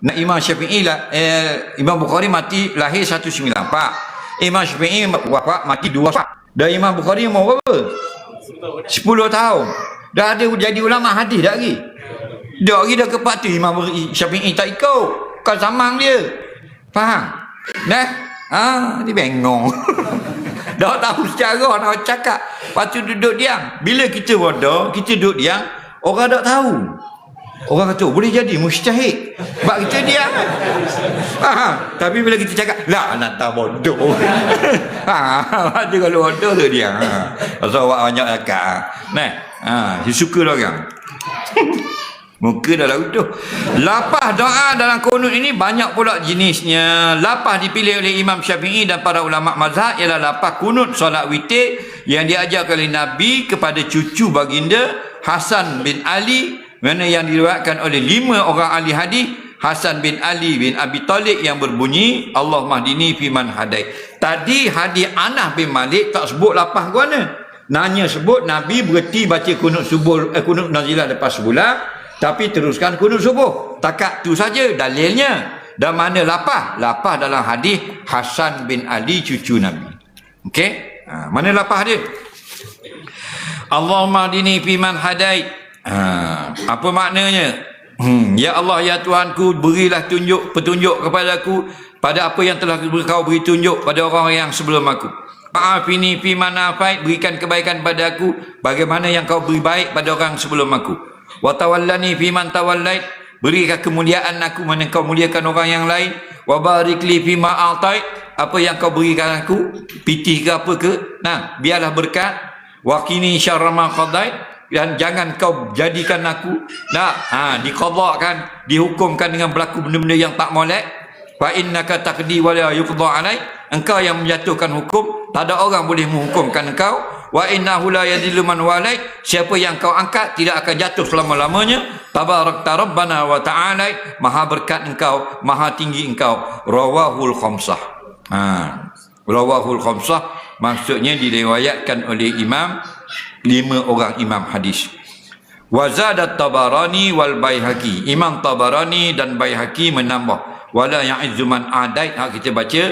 Nah, Imam Syafi'i lah, eh, Imam Bukhari mati lahir 194. Imam Syafi'i wafat mati 24. Dan Imam Bukhari umur berapa? 10 tahun. Dah ada jadi ulama hadis dah lagi. Dah lagi dah kepatu Imam Syafi'i tak ikut. Kau zaman dia. Faham? Nah, ah, dia bengong. dah tahu secara nak cakap. Lepas tu duduk diam. Bila kita bodoh, kita duduk diam, orang tak tahu. Orang kata, boleh jadi mustahik. Sebab kita diam. Ha, tapi bila kita cakap, lah nak tak bodoh. ha, dia kalau bodoh tu dia. Ha. Pasal awak banyak cakap. Nah, ha, dia suka lah orang. Muka dah tu. Lapah doa dalam kunut ini banyak pula jenisnya. Lapah dipilih oleh Imam Syafi'i dan para ulama mazhab ialah lapah kunut solat witir yang diajarkan oleh Nabi kepada cucu baginda Hasan bin Ali mana yang diriwayatkan oleh lima orang ahli hadis Hasan bin Ali bin Abi Talib yang berbunyi Allah mahdini fiman hadai. Tadi hadis Anas bin Malik tak sebut lapah ke mana? Nanya sebut Nabi berhenti baca kunut subuh eh, kunut nazilah lepas sebulan tapi teruskan kunut subuh. Takat tu saja dalilnya. Dan mana lapah? Lapah dalam hadis Hasan bin Ali cucu Nabi. Okey? Ha, mana lapah dia? Allahumma dini fiman hadai. Ha, apa maknanya? Hmm, ya Allah ya Tuhanku berilah tunjuk petunjuk kepada aku pada apa yang telah kau beri tunjuk pada orang yang sebelum aku. Ma'afini fi manafait berikan kebaikan pada aku bagaimana yang kau beri baik pada orang sebelum aku wa tawallani fi man tawallait berikan kemuliaan aku mana kau muliakan orang yang lain wa barik li fi ma atait apa yang kau berikan aku pitih ke apa ke nah biarlah berkat wa qini syarra ma qadait dan jangan kau jadikan aku. Nak ha diqadakan dihukumkan dengan berlaku benda-benda yang tak molek. Fa innaka taqdi wa la yuqda alai engkau yang menjatuhkan hukum. Tak ada orang boleh menghukumkan engkau. Wa innahu la yadhillu man walai siapa yang kau angkat tidak akan jatuh selama-lamanya. Tabarakta rabbana wa ta'ala. Maha berkat engkau maha tinggi engkau. Rawahul khamsah. Ha. Rawahul khamsah. Maksudnya diriwayatkan oleh imam lima orang imam hadis. Wa zadat tabarani wal baihaqi. Imam tabarani dan baihaqi menambah. Wala ya'izzu man adait. Ha kita baca.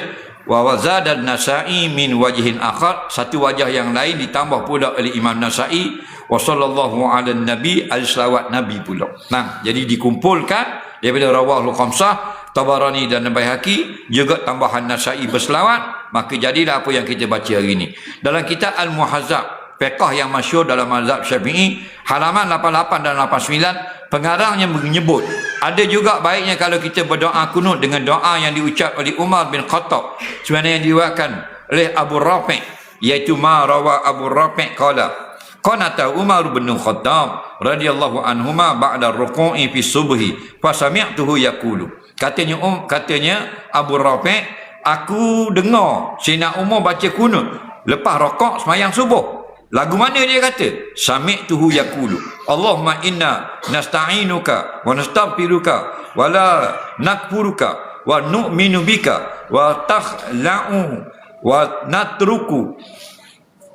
Wa wazadan nasai min wajhin akhar. Satu wajah yang lain ditambah pula oleh Imam Nasai. Wa sallallahu ala nabi al salawat nabi pula. Nah jadi dikumpulkan daripada rawahul khamsah Tabarani dan Baihaqi juga tambahan Nasai berselawat. Maka jadilah apa yang kita baca hari ini. Dalam kitab Al-Muhazzab fiqh yang masyhur dalam mazhab Syafi'i halaman 88 dan 89 pengarangnya menyebut ada juga baiknya kalau kita berdoa kunut dengan doa yang diucap oleh Umar bin Khattab sebenarnya yang diwakilkan oleh Abu Rafi' iaitu ma rawa Abu Rafi' qala qanata Umar bin Khattab radhiyallahu anhuma ba'da ruku'i fi subhi fa sami'tuhu yaqulu. Katanya um katanya Abu Rafi' aku dengar Sayyidina Umar baca kunut lepas rokok semayang subuh Lagu mana dia kata? Sami'tuhu yaqulu. Allahumma inna nasta'inuka wa nastaghfiruka wa la nakfuruka wa nu'minu bika wa takhla'u wa natruku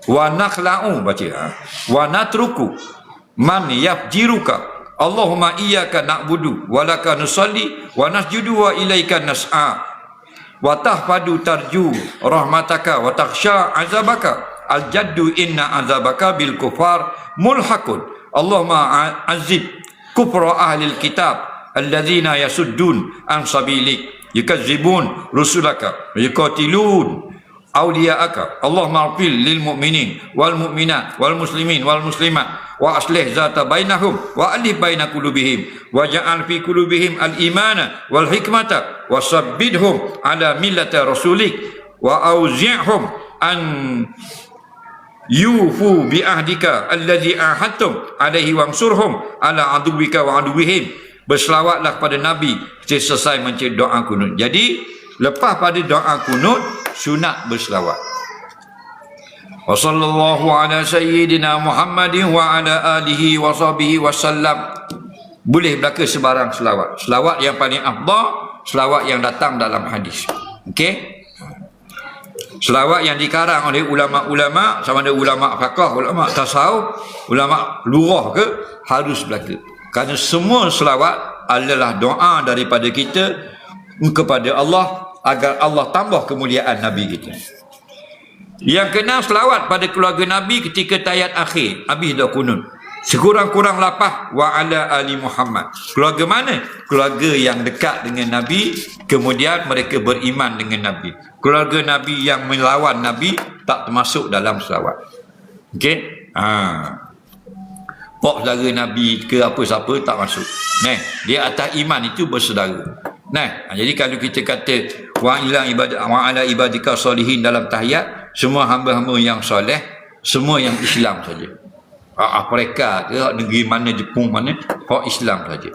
wa nakhla'u baca ha? wa natruku man yafjiruka Allahumma iyyaka na'budu wa laka nusalli wa nasjudu wa ilaika nas'a wa tahfadu tarju rahmataka wa takhsha azabaka الجد إن عذابك بالكفار ملحق. اللهم عذب كفر أهل الكتاب الذين يسدون عن سبيلك يكذبون رسلك يقاتلون أولياءك. اللهم اغفر للمؤمنين والمؤمنات والمسلمين والمسلمات وأصلح ذات بينهم وألف بين قلوبهم وجعل في قلوبهم الإيمان والحكمة وثبتهم على ملة رسولك وأوزعهم أن yufu bi ahdika allazi ahadtum alaihi wangsurhum ala aduwika wa aduwihim. Berselawatlah kepada nabi selesai membaca doa kunut. Jadi lepas pada doa kunut sunat berselawat. Wa sallallahu ala sayyidina muhammadin wa ala alihi wa sahbihi wasallam boleh belaka sebarang selawat. Selawat yang paling afdal selawat yang datang dalam hadis. Okey Selawat yang dikarang oleh ulama-ulama sama ada ulama fakah, ulama tasawuf, ulama lurah ke harus berlaku. Kerana semua selawat adalah doa daripada kita kepada Allah agar Allah tambah kemuliaan Nabi kita. Yang kena selawat pada keluarga Nabi ketika tayat akhir. Habis dah kunut. Sekurang-kurang lapah wa ala ali Muhammad. Keluarga mana? Keluarga yang dekat dengan Nabi, kemudian mereka beriman dengan Nabi. Keluarga Nabi yang melawan Nabi tak termasuk dalam selawat. Okey? Ha. Pok saudara Nabi ke apa siapa tak masuk. Nah, dia atas iman itu bersaudara. Nah, ha, jadi kalau kita kata wa ila ibadah wa ala ibadika solihin dalam tahiyat, semua hamba-hamba yang soleh, semua yang Islam saja. Ah, mereka ke negeri mana Jepun mana hak Islam saja.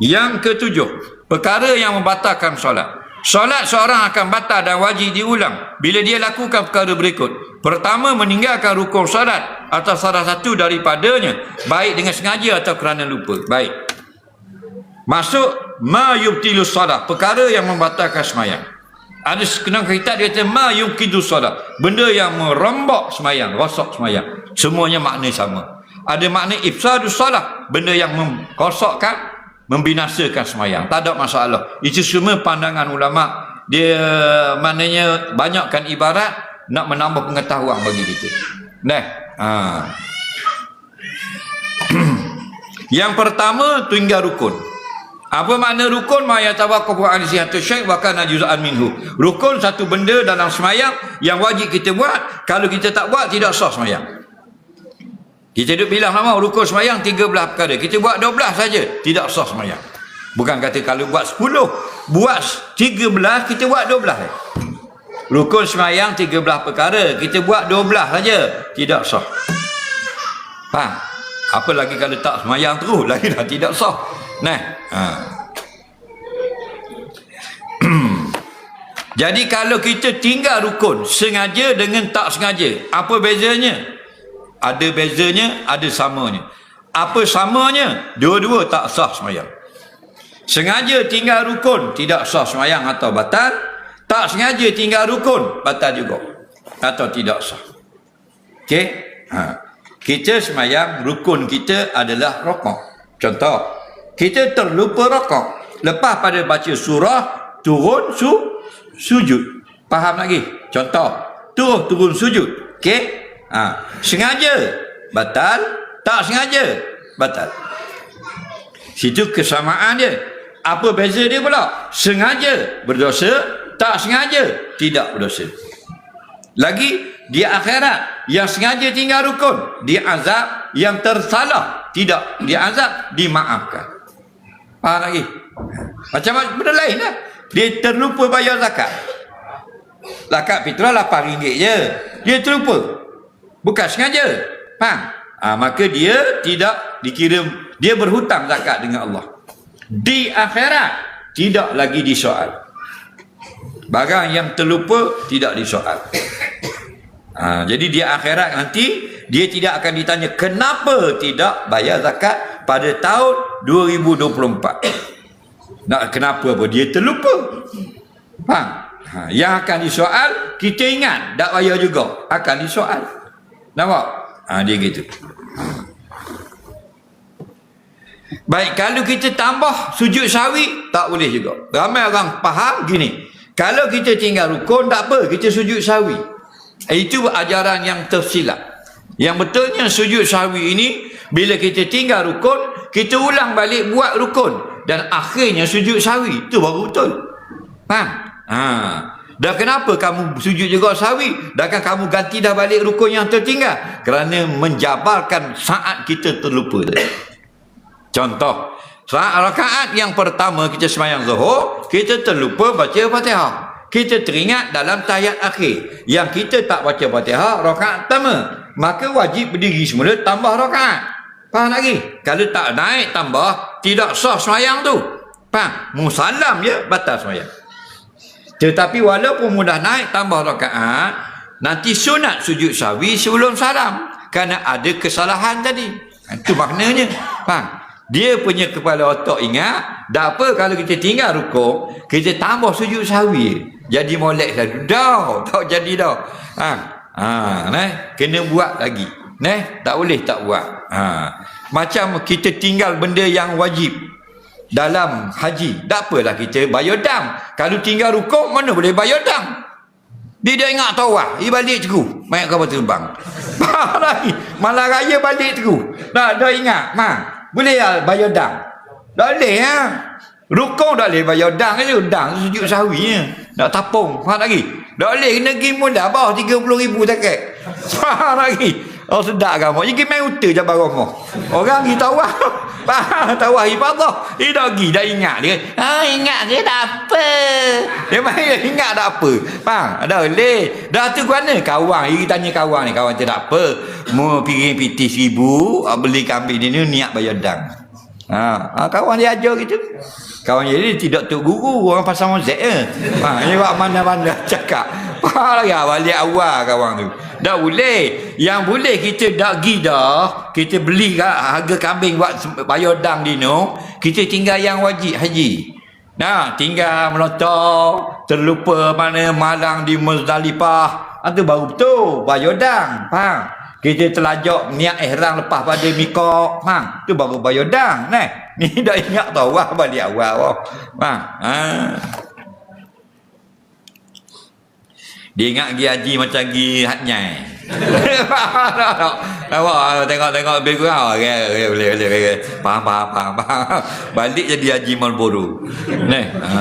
Yang ketujuh, perkara yang membatalkan solat. Solat seorang akan batal dan wajib diulang bila dia lakukan perkara berikut. Pertama, meninggalkan rukun solat atau salah satu daripadanya, baik dengan sengaja atau kerana lupa. Baik. Masuk ma yubtilu solat, perkara yang membatalkan semayang. Ada kena kita dia kata ma yuqidu solat, benda yang merombak semayang, rosak semayang. Semuanya makna sama. Ada makna ifsadus salah. Benda yang mengkosokkan, membinasakan semayang. Tak ada masalah. Itu semua pandangan ulama. Dia maknanya banyakkan ibarat nak menambah pengetahuan bagi kita. Nah, ha. yang pertama tinggal rukun. Apa makna rukun? Ma yatawaqafu an sihhatu syai' wa kana juz'an minhu. Rukun satu benda dalam semayang yang wajib kita buat. Kalau kita tak buat tidak sah semayang. Kita duduk bilang lama rukun semayang 13 perkara. Kita buat 12 saja tidak sah semayang. Bukan kata kalau buat 10, buat 13 kita buat 12. Eh. Rukun semayang 13 perkara, kita buat 12 saja tidak sah. Faham? Apa lagi kalau tak semayang terus lagi dah tidak sah. Nah, ha. Jadi kalau kita tinggal rukun sengaja dengan tak sengaja, apa bezanya? Ada bezanya, ada samanya. Apa samanya? Dua-dua tak sah semayang. Sengaja tinggal rukun, tidak sah semayang atau batal. Tak sengaja tinggal rukun, batal juga. Atau tidak sah. Okey? Ha. Kita semayang, rukun kita adalah rokok. Contoh, kita terlupa rokok. Lepas pada baca surah, turun su, sujud. Faham lagi? Contoh, turun turun sujud. Okey? Ha. Sengaja, batal. Tak sengaja, batal. Situ kesamaan dia. Apa beza dia pula? Sengaja berdosa, tak sengaja tidak berdosa. Lagi, dia akhirat yang sengaja tinggal rukun, dia azab yang tersalah, tidak dia azab dimaafkan. Faham lagi? Macam benda lain lah. Dia terlupa bayar zakat. Zakat fitrah RM8 je. Dia terlupa. Bukan sengaja. Faham? Ha, maka dia tidak dikirim. Dia berhutang zakat dengan Allah. Di akhirat, tidak lagi disoal. Barang yang terlupa, tidak disoal. Ha, jadi di akhirat nanti, dia tidak akan ditanya kenapa tidak bayar zakat pada tahun 2024. Nak kenapa apa? Dia terlupa. Faham? Ha, yang akan disoal, kita ingat. Tak payah juga. Akan disoal. Nampak? Ha, dia gitu. Baik, kalau kita tambah sujud sawi, tak boleh juga. Ramai orang faham gini. Kalau kita tinggal rukun, tak apa. Kita sujud sawi. Itu ajaran yang tersilap. Yang betulnya sujud sawi ini bila kita tinggal rukun, kita ulang balik buat rukun. Dan akhirnya sujud sawi. Itu baru betul. Faham? Ha. Dan kenapa kamu sujud juga sawi? Dan kamu ganti dah balik rukun yang tertinggal? Kerana menjabarkan saat kita terlupa. Contoh. Saat rakaat yang pertama kita semayang zuhur, kita terlupa baca fatihah. Kita teringat dalam tayat akhir. Yang kita tak baca fatihah, rakaat pertama. Maka wajib berdiri semula tambah rakaat. Faham lagi? Kalau tak naik tambah, tidak sah semayang tu. Faham? Musalam je, batal semayang. Tetapi walaupun mudah naik tambah rakaat, nanti sunat sujud sawi sebelum salam. Kerana ada kesalahan tadi. Itu maknanya. Faham? Dia punya kepala otak ingat, dah apa kalau kita tinggal rukuk, kita tambah sujud sawi. Jadi molek saja. Dah, tak jadi dah. Ha, ha, nah, kena buat lagi. Nah, tak boleh tak buat. Ha. Macam kita tinggal benda yang wajib. dalam haji. Tak apalah kita bayar dam. Kalau tinggal rukuk, mana boleh bayar dam? Dia dah ingat tawah. Dia balik ceku. Main kapal terbang. Malah raya balik ceku. Dah, dah ingat. Ma, boleh lah bayar dam. Tak boleh ha. Rukung tak boleh bayar dam je. Dam sejuk sawi je. Nak tapung. Faham lagi? Tak boleh. Kena pergi mudah. Bawah RM30,000 takat. Faham lagi? Oh sedap kan mak. Jadi main uta barang mak. Orang pergi tawah. Tawah ibadah. Dia dah pergi dah ingat dia. Ha ingat dia tak apa. Dia main ingat tak apa. Faham? Ada boleh. Dah tu ke mana? Kawan. Dia tanya kawan ni. Kawan tu tak apa. Mau pergi piti seribu. ah, Beli kambing ni niat bayar dang. Ha, ha, kawan dia ajar gitu. Kawan dia ni tidak tok guru. Orang pasal mozek je. Ha, dia buat mana-mana cakap. Faham lagi? Balik awal kawan tu. Tak boleh. Yang boleh kita dak pergi dah. Kita beli kat harga kambing buat bayar dang di no. Kita tinggal yang wajib haji. Nah, tinggal melotong. Terlupa mana malang di Muzdalifah. Itu baru betul. Bayar dang. Faham? Kita telajak niat ihram lepas pada mikok. Faham? Itu baru bayar dang. Nah, ni dah ingat tau. Wah, balik awal. Wah. Faham? Ha. Dia ingat pergi haji macam pergi hatnyai. Nampak tengok tengok lebih kurang okey okey boleh boleh boleh. Faham faham faham. faham. Balik jadi haji Marlboro. Nah. Ha.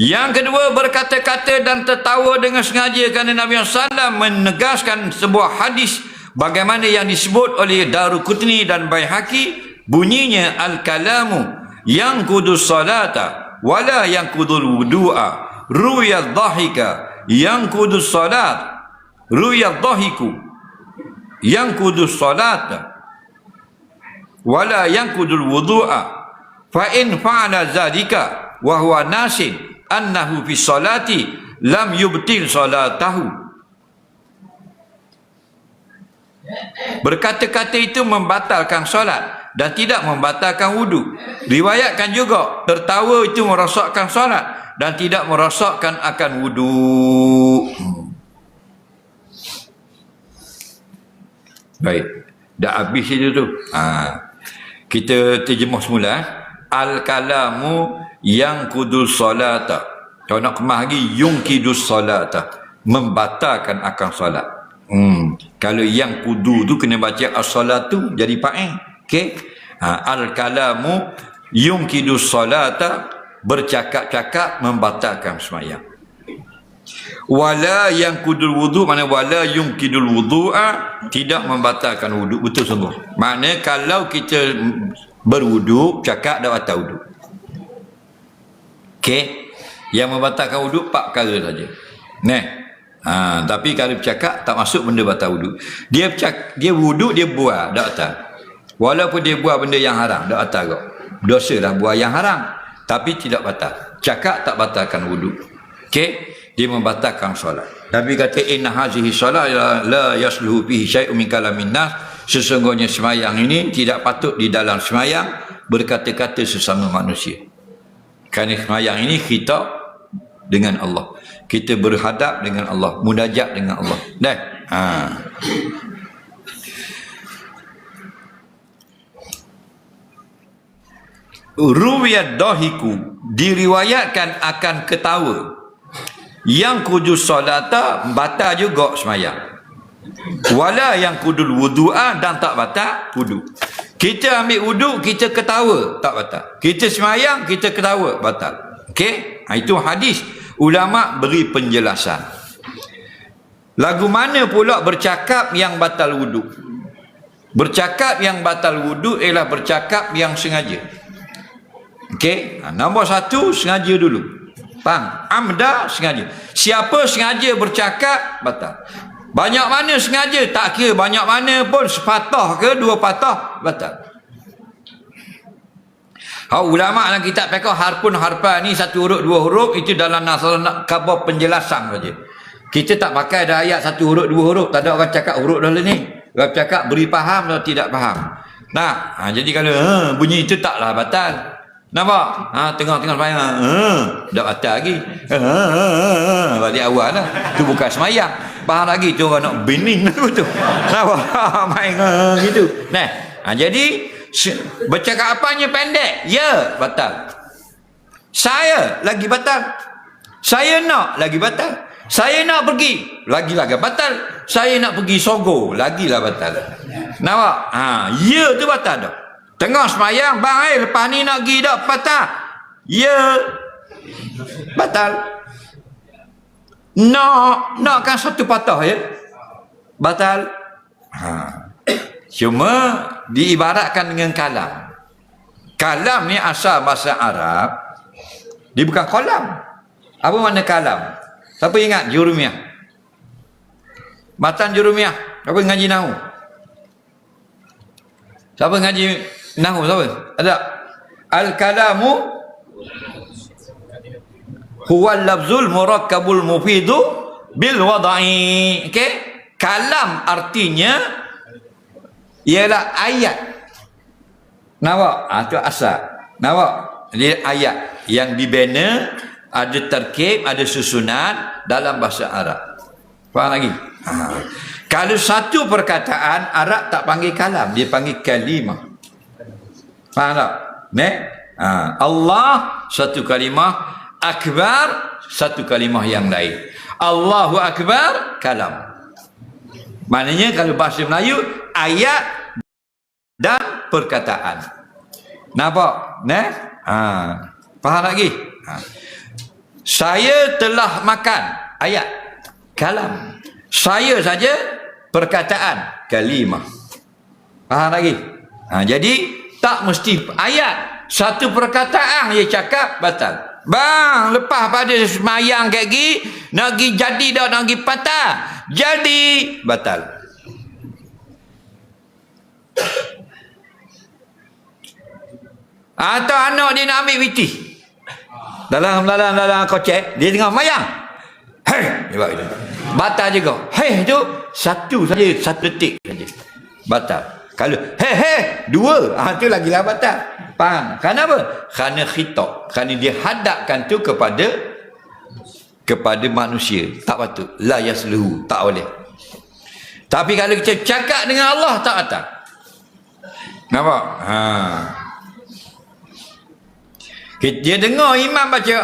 Yang kedua berkata-kata dan tertawa dengan sengaja kerana Nabi SAW menegaskan sebuah hadis bagaimana yang disebut oleh Daruqutni dan Baihaqi bunyinya al-kalamu yang kudus salata wala yang kudul wudu'a ruyad dhahika yang kudus salat ruyad dhahiku yang kudus salat wala yang kudul wudu'a. Fa in fa'ala zalika wa huwa nasin annahu fi salati lam yubtil salatahu. Berkata-kata itu membatalkan solat dan tidak membatalkan wuduk. Riwayatkan juga tertawa itu merosakkan solat dan tidak merosakkan akan wuduk. Hmm. Baik. Dah habis itu tu. Ha. Kita terjemah semula. eh. Al-kalamu yang kudus solata. Kalau nak kemah lagi, yung kidus solata. Membatalkan akan solat. Hmm. Kalau yang kudu tu kena baca as-salatu jadi fa'il. Okey. Ha, al-kalamu yung kidus solata bercakap-cakap membatalkan semayang. Wala yang kudul wudu mana wala yung kidul wudu'a tidak membatalkan wudu betul sungguh. Makna kalau kita berwudu cakap dah batal wudu. Okey. Yang membatalkan wudu empat perkara saja. Nah. Ha, tapi kalau bercakap tak masuk benda batal wudu. Dia bercak, dia wudu dia buat dak batal. Walaupun dia buat benda yang haram dak batal kok. Dosa lah buat yang haram tapi tidak batal. Cakap tak batalkan wudu. Okey, dia membatalkan solat. Nabi kata inna hazihi solat la, yasluhu fihi syai'un min kalamin nas. Sesungguhnya semayang ini tidak patut di dalam semayang berkata-kata sesama manusia. Kerana semayang ini kita dengan Allah. Kita berhadap dengan Allah, munajat dengan Allah. Dah. Ha. Ruwiyat dahiku diriwayatkan akan ketawa. Yang kudus solata batal juga semayang. Wala yang kudul wudu'a dan tak batal wudu. Kita ambil wudu, kita ketawa, tak batal. Kita semayang, kita ketawa, batal. Okey? Ha, itu hadis. Ulama beri penjelasan. Lagu mana pula bercakap yang batal wudu? Bercakap yang batal wudu ialah bercakap yang sengaja. Okey, ha, nombor satu sengaja dulu. Faham? Amda sengaja. Siapa sengaja bercakap batal. Banyak mana sengaja tak kira banyak mana pun sepatah ke dua patah batal. Ha, ulama dalam kitab fiqh harpun harpa ni satu huruf dua huruf itu dalam nasal nak khabar penjelasan saja. Kita tak pakai dah ayat satu huruf dua huruf tak ada orang cakap huruf dalam ni. Orang cakap beri faham atau tidak faham. Nah, ha, jadi kalau ha, bunyi itu taklah batal. Nampak? Ha, tengah-tengah semayang. Ha, dah batal lagi. Ha, ha, ha, ha, balik awal lah. Itu bukan semayang. Faham lagi tu orang nak bening tu. tu. Nampak? Main ha, gitu. Nah, ha, jadi Bercakap apanya pendek? Ya, batal. Saya lagi batal. Saya nak lagi batal. Saya nak pergi, lagi lagi batal. Saya nak pergi Sogo, lagi lah batal. Nampak? Ha, ya tu batal dah. Tengah semayang, bang eh, lepas ni nak pergi dah patah. Ya. Batal. Nak, nak kan satu patah ya. Batal. Ha. Cuma diibaratkan dengan kalam. Kalam ni asal bahasa Arab. Dia bukan kolam. Apa makna kalam? Siapa ingat jurumiyah? Matan jurumiyah. Siapa ngaji nahu? Siapa ngaji nahu? Siapa? Ada? Al-kalamu huwa al-lafzul murakkabul mufidu bil wada'i. Okey? Kalam artinya ialah ayat. Nampak? Ah tu asal. Nampak? Dia ayat yang dibina ada terkib, ada susunan dalam bahasa Arab. Faham lagi? Ha. Kalau satu perkataan Arab tak panggil kalam, dia panggil kalimah. Faham tak? Ne? Ha. Allah satu kalimah, akbar satu kalimah yang lain. Allahu akbar kalam. Maknanya kalau bahasa Melayu ayat dan perkataan. Nampak? Ne? Ha. Faham lagi? Ha. Saya telah makan. Ayat. Kalam. Saya saja perkataan. Kalimah. Faham lagi? Ha. Jadi, tak mesti ayat. Satu perkataan dia cakap, batal. Bang, lepas pada semayang kayak gini, nak pergi jadi dah, nak pergi patah. Jadi, batal. Atau anak dia nak ambil piti. Dalam dalam dalam kocek, dia tengah mayang. Hei. Batal juga. Hei itu satu saja, satu detik saja. Batal. Kalau hei hei dua, ah tu lagi batal. Faham? Kenapa? Kerana khitab. Kerana dia hadapkan tu kepada kepada manusia. Tak patut. La yasluhu. Tak boleh. Tapi kalau kita cakap dengan Allah, tak atas. Nampak? Ha. Dia dengar imam baca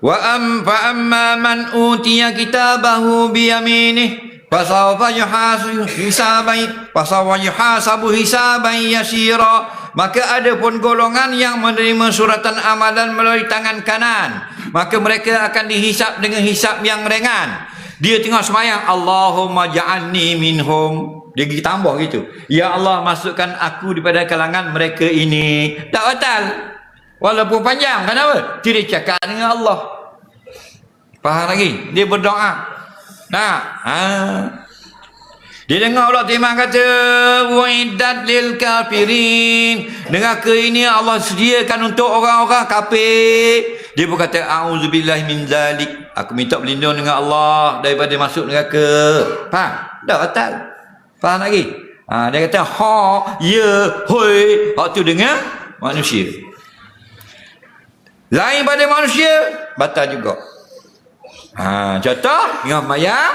wa am fa amma man utiya kitabahu bi yaminih yuhasabu hisaban fasawfa yuhasabu hisaban yasira maka ada pun golongan yang menerima suratan amalan melalui tangan kanan maka mereka akan dihisap dengan hisap yang ringan dia tengah semayang Allahumma ja'alni minhum dia pergi tambah gitu ya Allah masukkan aku daripada kalangan mereka ini tak batal Walaupun panjang. Kenapa? Dia cakap dengan Allah. Faham lagi? Dia berdoa. Nah. Ha. Dia dengar Allah Timah kata. Wa'idat lil kafirin. Ke ini Allah sediakan untuk orang-orang kafir. Dia pun kata. A'udzubillah min zalik. Aku minta berlindung dengan Allah. Daripada masuk neraka. Faham? Dah batal. Faham lagi? Ha, dia kata. Ha. Ya. Hoi. Hak tu dengar. Manusia. Lain pada manusia, batal juga. Ha, contoh, dengan mayang,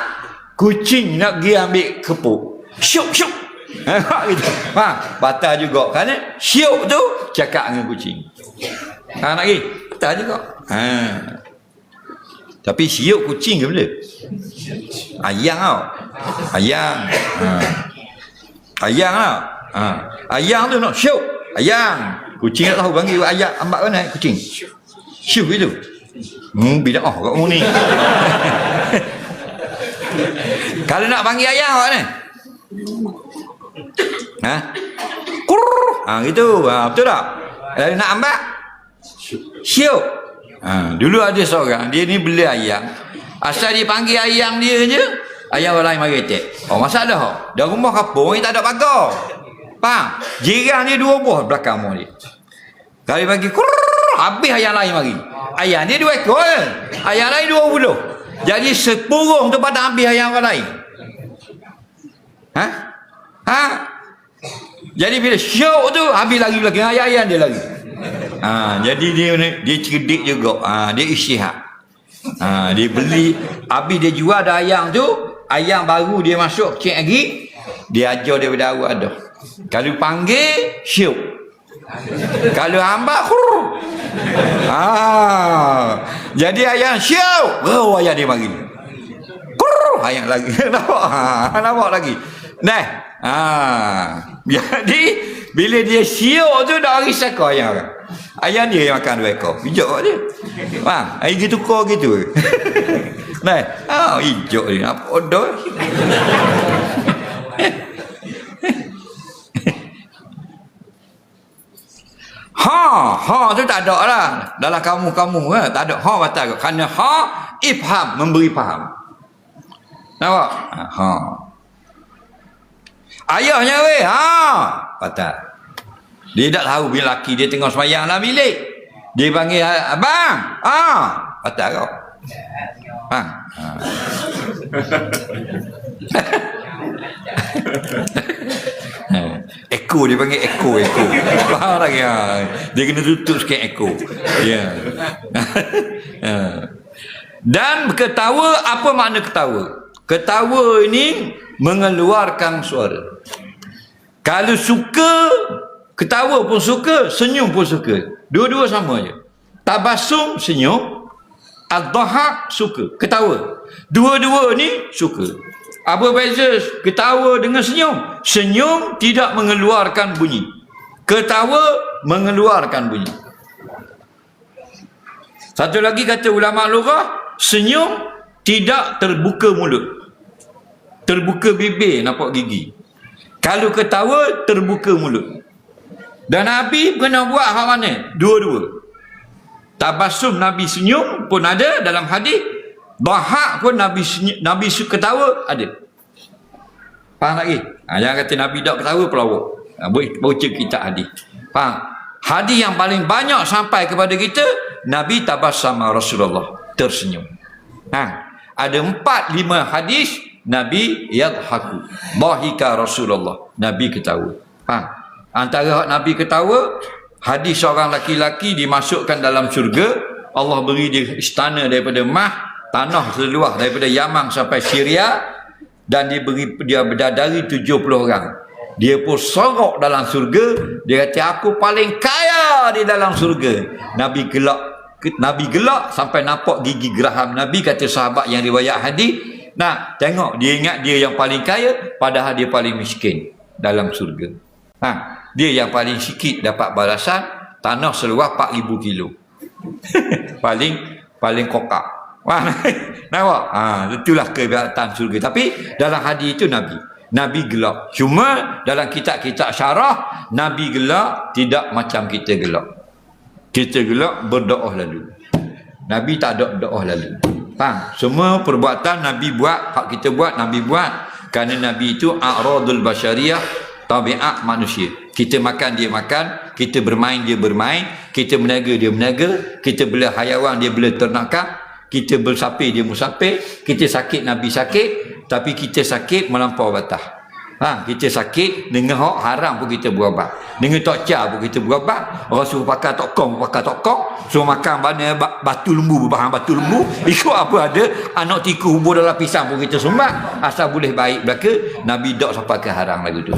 kucing nak pergi ambil kepuk. Syuk, syuk. Ha, gitu. ha, batal juga. Kerana syuk tu, cakap dengan kucing. Ha, nak pergi? Batal juga. Ha. Tapi syuk kucing ke benda? Ayang tau. Ayang. Ha. Ayang tau. Ha. Ayang tu nak syuk. Ayang. Kucing tak tahu panggil ayat ambak mana kucing. Syuh itu. Hmm, bidah oh kat ni. Kalau nak panggil ayam awak ni. Ha? Kur. Ha gitu. Ha, betul tak? Kalau nak ambak syuk. Ha, dulu ada seorang dia ni beli ayam. Asal dia panggil ayam dia je, ayam orang lain mari attack. Oh masalah. Dah rumah kapung ni tak ada pagar. Faham? Jiran dia dua buah belakang rumah dia. Kalau dia panggil kur habis ayam lain mari. Ayam ni dua ekor. Ayam lain dua puluh. Jadi sepurung tu pada ambil ayam orang lain. Ha? Ha? Jadi bila syok tu habis lagi lagi ayam-ayam dia lagi. Ha, jadi dia dia cerdik juga. Ha, dia isyihad. Ha, dia beli habis dia jual dah ayam tu, ayam baru dia masuk cek lagi, dia ajar dia pada awal dah. Kalau panggil, syuk. Kalau hamba, hur. Ah. Jadi ayam syuk. Oh, ayam dia panggil. Hur. Ayam lagi. nampak? Ha, nampak lagi. Nah. Ah. Jadi, bila dia syuk tu, dah hari saka ayam orang. Ayam dia yang makan dua ekor. Hijau dia. Faham? Ayam gitu kau gitu. nah. Ah, hijau dia. Apa dah? Ha, ha tu tak ada lah. Dalam kamu-kamu eh, tak ada ha batal. Kerana ha ifham memberi faham. Nampak? Ha. ha. Ayahnya weh, ha batal. Dia tak tahu bila laki dia tengah semayang dalam bilik. Dia panggil abang, ha batal kau. Ha. ha. Eko dia panggil eko eko. Faham tak ya? Dia kena tutup sikit eko. Ya. Yeah. Dan ketawa apa makna ketawa? Ketawa ini mengeluarkan suara. Kalau suka ketawa pun suka, senyum pun suka. Dua-dua sama je. Tabasum senyum, ad-dhahak suka, ketawa. Dua-dua ni suka. Apa beza ketawa dengan senyum? Senyum tidak mengeluarkan bunyi. Ketawa mengeluarkan bunyi. Satu lagi kata ulama lughah, senyum tidak terbuka mulut. Terbuka bibir nampak gigi. Kalau ketawa terbuka mulut. Dan Nabi kena buat hal mana? Dua-dua. Tabasum Nabi senyum pun ada dalam hadis Bahak pun Nabi Nabi suka ketawa ada. Faham lagi? Ha, jangan kata Nabi tak ketawa pelawak. Ha, baca kita hadis. Faham? Hadis yang paling banyak sampai kepada kita Nabi tabassama Rasulullah tersenyum. Ha, ada empat lima hadis Nabi yadhaku. Bahika Rasulullah. Nabi ketawa. Faham? Antara Nabi ketawa hadis seorang laki-laki dimasukkan dalam syurga Allah beri dia istana daripada mah tanah seluas daripada Yaman sampai Syria dan dia beri dia berdadari 70 orang. Dia pun sorok dalam surga, dia kata aku paling kaya di dalam surga. Nabi gelak Nabi gelak sampai nampak gigi geraham Nabi kata sahabat yang riwayat hadis, nah tengok dia ingat dia yang paling kaya padahal dia paling miskin dalam surga. Ha, dia yang paling sikit dapat balasan tanah seluas 4000 kilo. paling paling kokak. Wah, nampak? Ha, itulah kebebasan surga. Tapi dalam hadis itu Nabi. Nabi gelap. Cuma dalam kitab-kitab syarah, Nabi gelap tidak macam kita gelap. Kita gelap berdoa lalu. Nabi tak ada doa lalu. Faham? Semua perbuatan Nabi buat, hak kita buat, Nabi buat. Kerana Nabi itu a'radul basyariah, tabiat manusia. Kita makan, dia makan. Kita bermain, dia bermain. Kita meniaga, dia meniaga. Kita bela hayawan, dia bela ternakan kita bersapir dia musafir kita sakit Nabi sakit. Tapi kita sakit melampau batas ha, kita sakit dengan hak haram pun kita berubat. Dengan tak car pun kita berubat. Orang suruh pakai tokong pakai tokong suruh makan bana batu lembu berbahan batu lembu. Ikut apa ada anak tikus hubur dalam pisang pun kita sumbat. Asal boleh baik belaka Nabi tak sampai ke haram lagi tu.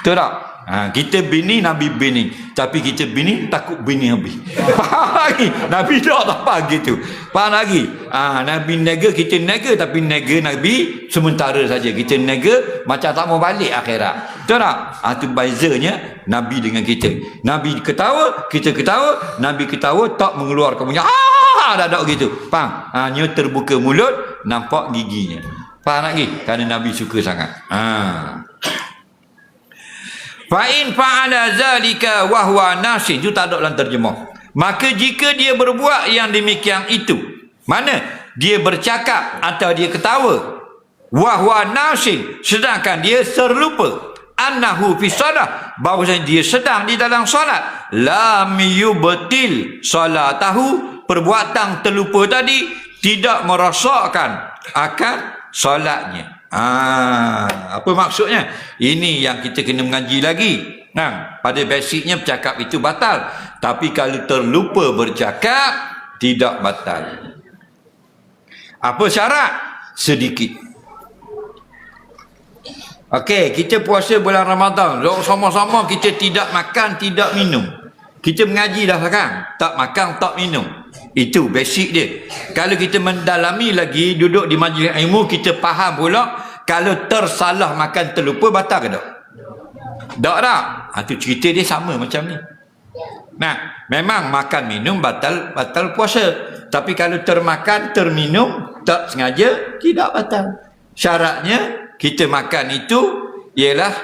Betul tak Ha, kita bini Nabi bini. Tapi kita bini takut bini habis. Faham lagi Nabi tak tak apa gitu. Faham lagi? Ha, Nabi nega kita nega. Tapi nega Nabi sementara saja. Kita nega macam tak mau balik akhirat. Betul tak? Ha, itu bezanya Nabi dengan kita. Nabi ketawa kita ketawa. Nabi ketawa tak mengeluarkan punya. Ah dah ada gitu. Faham? Hanya terbuka mulut nampak giginya. Faham lagi? Kerana Nabi suka sangat. Ha Fa in fa'ala zalika wa huwa nasin itu tak ada dalam terjemah. Maka jika dia berbuat yang demikian itu, mana? Dia bercakap atau dia ketawa, wa huwa nasin sedangkan dia terlupa annahu fi salah bahawa dia sedang di dalam solat lam yubtil salatahu perbuatan terlupa tadi tidak merosakkan akan solatnya Ah, apa maksudnya? Ini yang kita kena mengaji lagi. Nah, pada basicnya bercakap itu batal. Tapi kalau terlupa bercakap, tidak batal. Apa syarat? Sedikit. Okey, kita puasa bulan Ramadan. Sama-sama kita tidak makan, tidak minum. Kita mengaji dah sekarang. Tak makan, tak minum. Itu basic dia. Kalau kita mendalami lagi, duduk di majlis ilmu, kita faham pula, kalau tersalah makan terlupa, batal ke tak? Tak tak? Ha, tu cerita dia sama macam ni. Nah, memang makan minum batal batal puasa. Tapi kalau termakan, terminum, tak sengaja, tidak batal. Syaratnya, kita makan itu ialah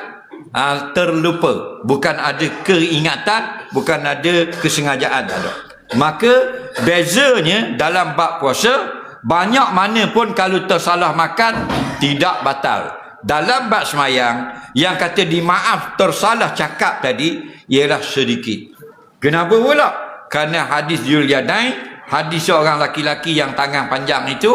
uh, terlupa. Bukan ada keingatan, bukan ada kesengajaan. Tak ada. Maka, bezanya dalam bab puasa, banyak mana pun kalau tersalah makan, tidak batal. Dalam bab semayang, yang kata dimaaf tersalah cakap tadi, ialah sedikit. Kenapa pula? Kerana hadis Yulyadain, hadis seorang laki-laki yang tangan panjang itu,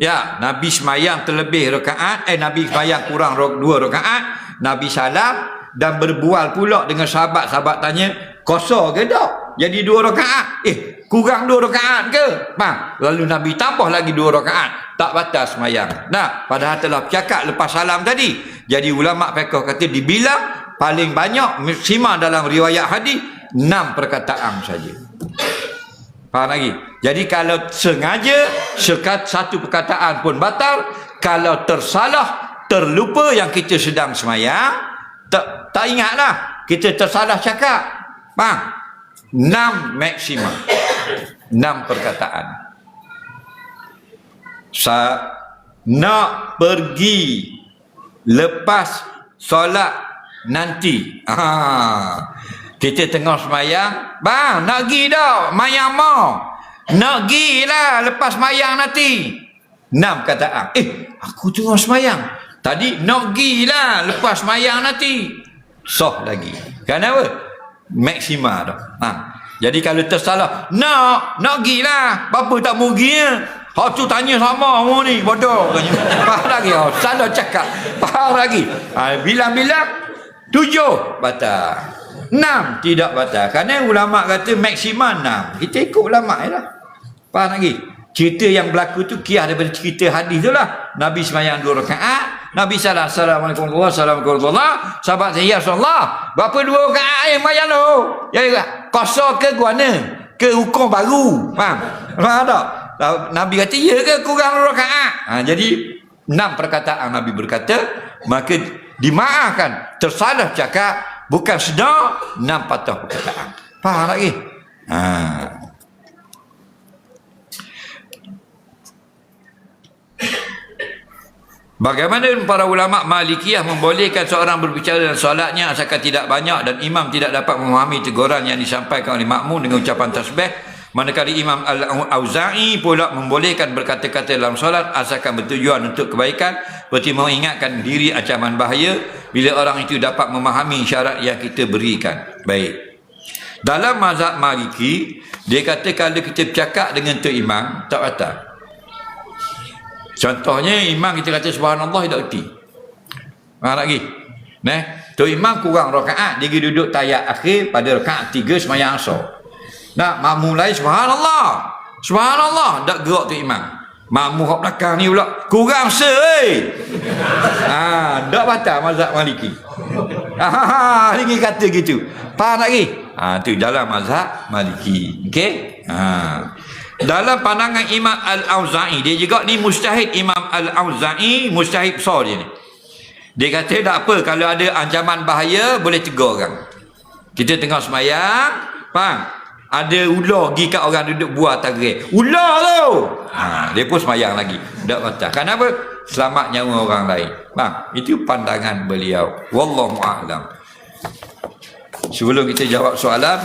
ya, Nabi semayang terlebih rakaat, eh Nabi semayang kurang dua rakaat, Nabi salam dan berbual pula dengan sahabat-sahabat tanya, kosong ke tak? Jadi dua rakaat. Eh, kurang dua rakaat ke? Bang, lalu Nabi tambah lagi dua rakaat. Tak batas semayang. Nah, padahal telah cakap lepas salam tadi. Jadi ulama fiqh kata dibilang paling banyak maksimal dalam riwayat hadis enam perkataan saja. Faham lagi? Jadi kalau sengaja sekat satu perkataan pun batal, kalau tersalah, terlupa yang kita sedang semayang, tak, tak ingatlah. Kita tersalah cakap. Faham? Enam maksimal. Enam perkataan. Sa nak pergi lepas solat nanti. Ah. Kita tengah semayang, bang, nak pergi dah, mayang mau. Nak pergi lah lepas mayang nanti. Enam kataan. Eh, aku tengah semayang. Tadi nak pergi lah lepas mayang nanti. Soh lagi. Kenapa? Maksima dah. Ha. Jadi kalau tersalah, nak, nak pergi lah. Bapa tak mau pergi ya? Hak tu tanya sama mu ni, bodoh. Faham lagi? Oh, salah cakap. Faham lagi? Ha, bilang-bilang, tujuh batal. Enam tidak batal. Kerana ulama kata maksimal enam. Kita ikut ulama je lah. Faham lagi? Cerita yang berlaku tu kiah daripada cerita hadis tu lah. Nabi semayang dua rakaat. Nabi salam. Assalamualaikum warahmatullahi wabarakatuh. Sahabat saya, ya Rasulullah. Berapa dua rakaat yang semayang tu? Ya, ya. Kosong ke guana? Ke hukum baru? Faham? Faham tak? Nabi kata, ya ke kurang dua rakaat? Ha, jadi, enam perkataan Nabi berkata, maka dimaafkan. Tersalah cakap, Bukan sedar, enam patah perkataan. Faham lagi? Ha. Bagaimana para ulama Malikiyah membolehkan seorang berbicara dalam solatnya asalkan tidak banyak dan imam tidak dapat memahami teguran yang disampaikan oleh makmum dengan ucapan tasbih manakala imam Al-Auza'i pula membolehkan berkata-kata dalam solat asalkan bertujuan untuk kebaikan seperti mengingatkan diri ancaman bahaya bila orang itu dapat memahami syarat yang kita berikan. Baik. Dalam mazhab Maliki, dia kata kalau kita bercakap dengan tu imam, tak batal. Contohnya imam kita kata subhanallah tidak erti. Faham lagi? Nah, tu imam kurang rakaat, dia duduk tayat akhir pada rakaat tiga semayang asar. Nak makmum lain subhanallah. Subhanallah, tak gerak tu imam. Makmum hak belakang ni pula kurang se eh. Ha, dak batal mazhab Maliki. Ha, ha, ha ni kata gitu. Faham lagi? Ha, tu dalam mazhab Maliki. Okey? Ha. Dalam pandangan Imam Al-Auza'i, dia juga ni mustahid Imam Al-Auza'i, mustahid besar dia ni. Dia kata tak apa kalau ada ancaman bahaya boleh tegur orang. Kita tengah semayang, faham? ada ular pergi kat orang duduk buah tagrih. Ular tu. Ha, dia pun semayang lagi. Tak baca. Kenapa? Selamat nyawa orang lain. Bang, itu pandangan beliau. Wallahu a'lam. Sebelum kita jawab soalan,